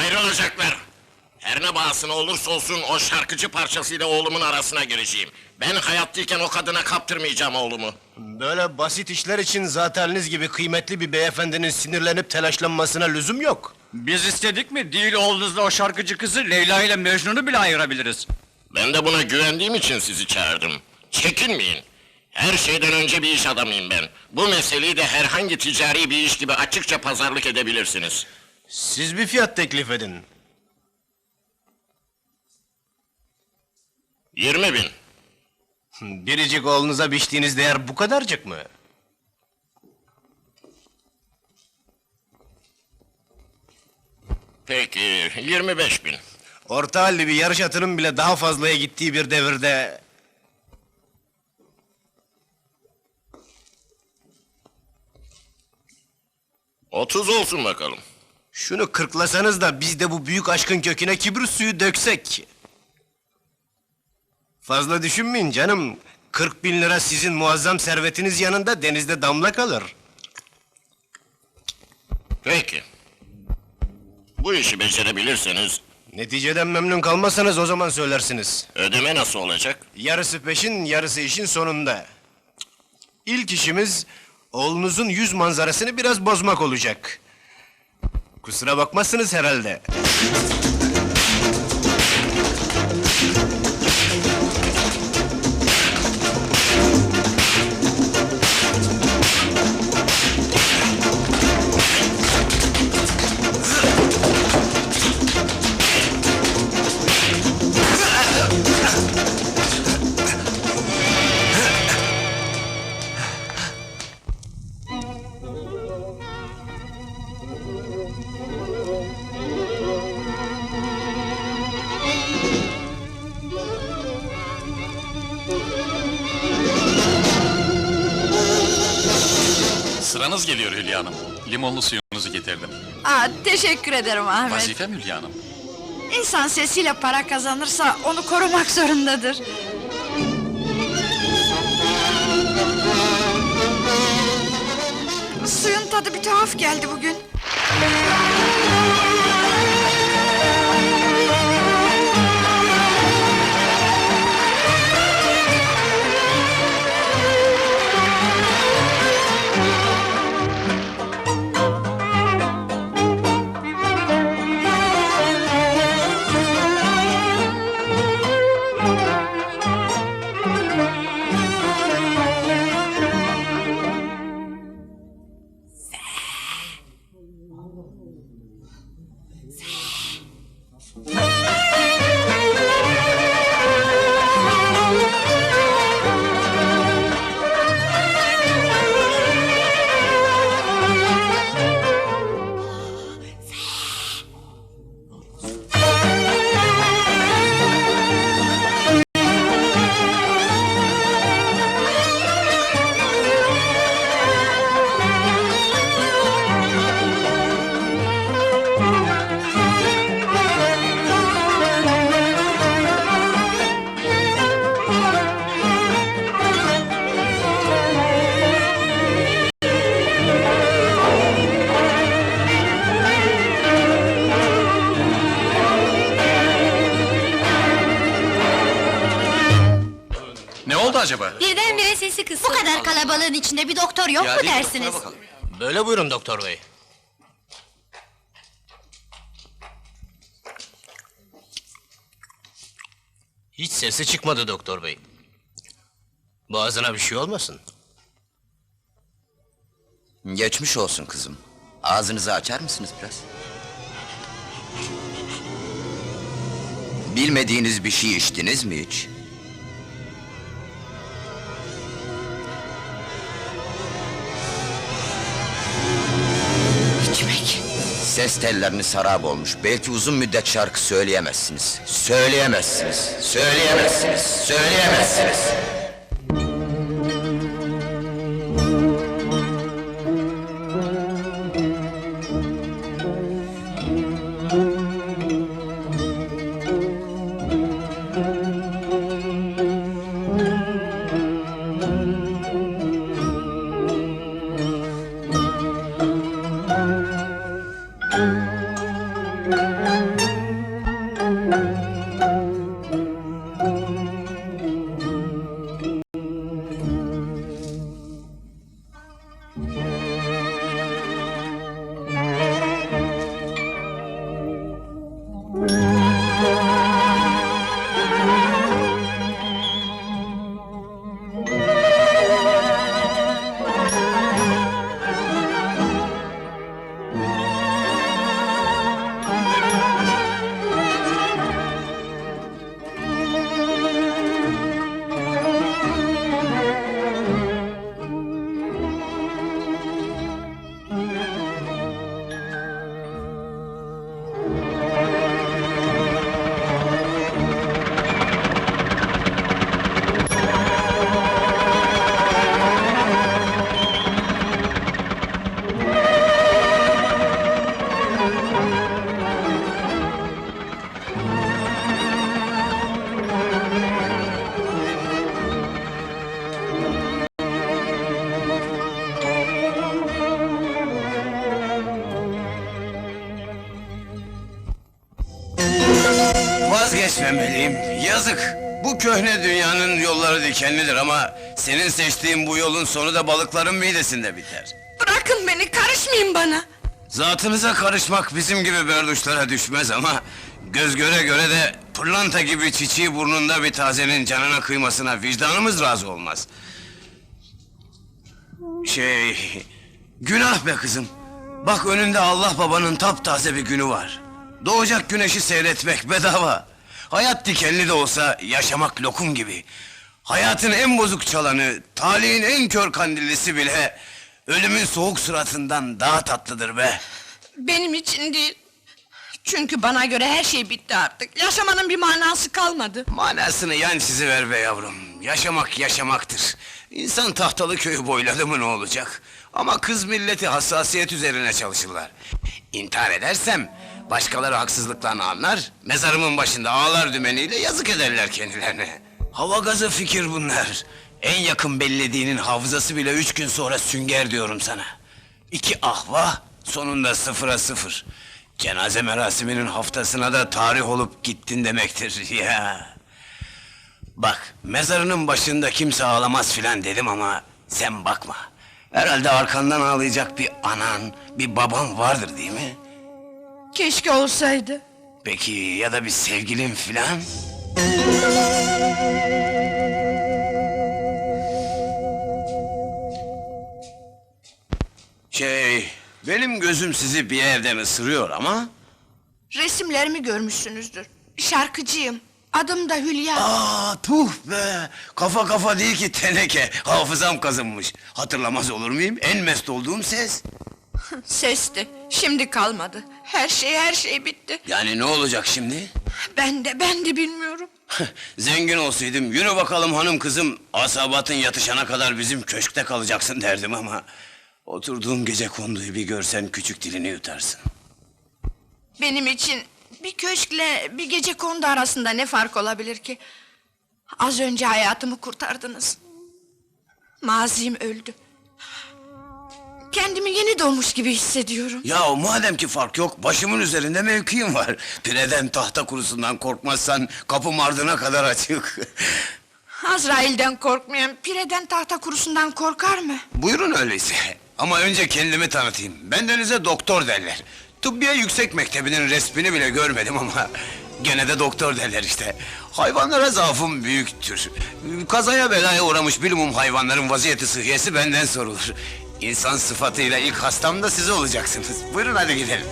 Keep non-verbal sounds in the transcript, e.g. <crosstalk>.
Ayrılacaklar. Her ne bahasına olursa olsun o şarkıcı parçasıyla oğlumun arasına gireceğim. Ben hayattayken o kadına kaptırmayacağım oğlumu. Böyle basit işler için zateniniz gibi kıymetli bir beyefendinin sinirlenip telaşlanmasına lüzum yok. Biz istedik mi değil oğlunuzla o şarkıcı kızı Leyla ile Mecnun'u bile ayırabiliriz. Ben de buna güvendiğim için sizi çağırdım. Çekinmeyin. Her şeyden önce bir iş adamıyım ben. Bu meseleyi de herhangi ticari bir iş gibi açıkça pazarlık edebilirsiniz. Siz bir fiyat teklif edin. 20 bin. Biricik oğlunuza biçtiğiniz değer bu kadarcık mı? Peki, 25 bin. Orta halli bir yarış atının bile daha fazlaya gittiği bir devirde... Otuz olsun bakalım. Şunu kırklasanız da biz de bu büyük aşkın köküne kibrit suyu döksek. Fazla düşünmeyin canım. 40 bin lira sizin muazzam servetiniz yanında denizde damla kalır. Peki. Bu işi becerebilirseniz Neticeden memnun kalmasanız o zaman söylersiniz. ödeme nasıl olacak? Yarısı peşin, yarısı işin sonunda. İlk işimiz oğlunuzun yüz manzarasını biraz bozmak olacak. Kusura bakmazsınız herhalde. Sıranız geliyor Hülya Hanım. Limonlu suyunuzu getirdim. Aa, teşekkür ederim Ahmet. Vazifem Hülya Hanım. İnsan sesiyle para kazanırsa onu korumak zorundadır. Suyun tadı bir tuhaf geldi bugün. Acaba? Birdenbire sesi kısıldı. Bu kadar kalabalığın içinde bir doktor yok mu dersiniz? Böyle buyurun doktor bey. Hiç sesi çıkmadı doktor bey. Boğazına bir şey olmasın? Geçmiş olsun kızım. Ağzınızı açar mısınız biraz? Bilmediğiniz bir şey içtiniz mi hiç? Ses telleriniz sarap olmuş. Belki uzun müddet şarkı söyleyemezsiniz. Söyleyemezsiniz. Söyleyemezsiniz. Söyleyemezsiniz. Vazgeçmemeliyim. Yazık. Bu köhne dünyanın yolları dikenlidir ama senin seçtiğin bu yolun sonu da balıkların midesinde biter. Bırakın beni, karışmayın bana. Zatınıza karışmak bizim gibi berduşlara düşmez ama... ...göz göre göre de pırlanta gibi çiçeği burnunda bir tazenin canına kıymasına vicdanımız razı olmaz. Şey... Günah be kızım. Bak önünde Allah babanın taptaze bir günü var. Doğacak güneşi seyretmek bedava. Hayat dikenli de olsa yaşamak lokum gibi. Hayatın en bozuk çalanı, talihin en kör kandillisi bile... ...ölümün soğuk suratından daha tatlıdır be. Benim için değil. Çünkü bana göre her şey bitti artık. Yaşamanın bir manası kalmadı. Manasını yan ver be yavrum. Yaşamak yaşamaktır. İnsan tahtalı köyü boyladı mı ne olacak? Ama kız milleti hassasiyet üzerine çalışırlar. İntihar edersem başkaları haksızlıklarını anlar, mezarımın başında ağlar dümeniyle yazık ederler kendilerine. Hava gazı fikir bunlar. En yakın bellediğinin hafızası bile üç gün sonra sünger diyorum sana. İki ahva, sonunda sıfıra sıfır. Cenaze merasiminin haftasına da tarih olup gittin demektir <laughs> ya. Bak, mezarının başında kimse ağlamaz filan dedim ama sen bakma. Herhalde arkandan ağlayacak bir anan, bir baban vardır değil mi? Keşke olsaydı. Peki ya da bir sevgilin filan? Şey, benim gözüm sizi bir yerden ısırıyor ama... Resimlerimi görmüşsünüzdür. Şarkıcıyım. Adım da Hülya. Aa tuh be! Kafa kafa değil ki teneke. Hafızam kazınmış. Hatırlamaz olur muyum? En mest olduğum ses. Sesti. Şimdi kalmadı. Her şey her şey bitti. Yani ne olacak şimdi? Ben de ben de bilmiyorum. <laughs> Zengin olsaydım yürü bakalım hanım kızım. Asabatın yatışana kadar bizim köşkte kalacaksın derdim ama... Oturduğum gece konduyu bir görsen küçük dilini yutarsın. Benim için bir köşkle bir gece kondu arasında ne fark olabilir ki? Az önce hayatımı kurtardınız. Mazim öldü. Kendimi yeni doğmuş gibi hissediyorum. Ya madem ki fark yok, başımın üzerinde mevkiim var. Pireden tahta kurusundan korkmazsan kapım ardına kadar açık. <laughs> Azrail'den korkmayan pireden tahta kurusundan korkar mı? Buyurun öyleyse. Ama önce kendimi tanıtayım. Bendenize doktor derler. Tıbbiye Yüksek Mektebi'nin resmini bile görmedim ama... <laughs> ...gene de doktor derler işte. Hayvanlara zaafım büyüktür. Kazaya belaya uğramış bilumum hayvanların vaziyeti sıhhiyesi benden sorulur. İnsan sıfatıyla ilk hastam da siz olacaksınız. Buyurun hadi gidelim.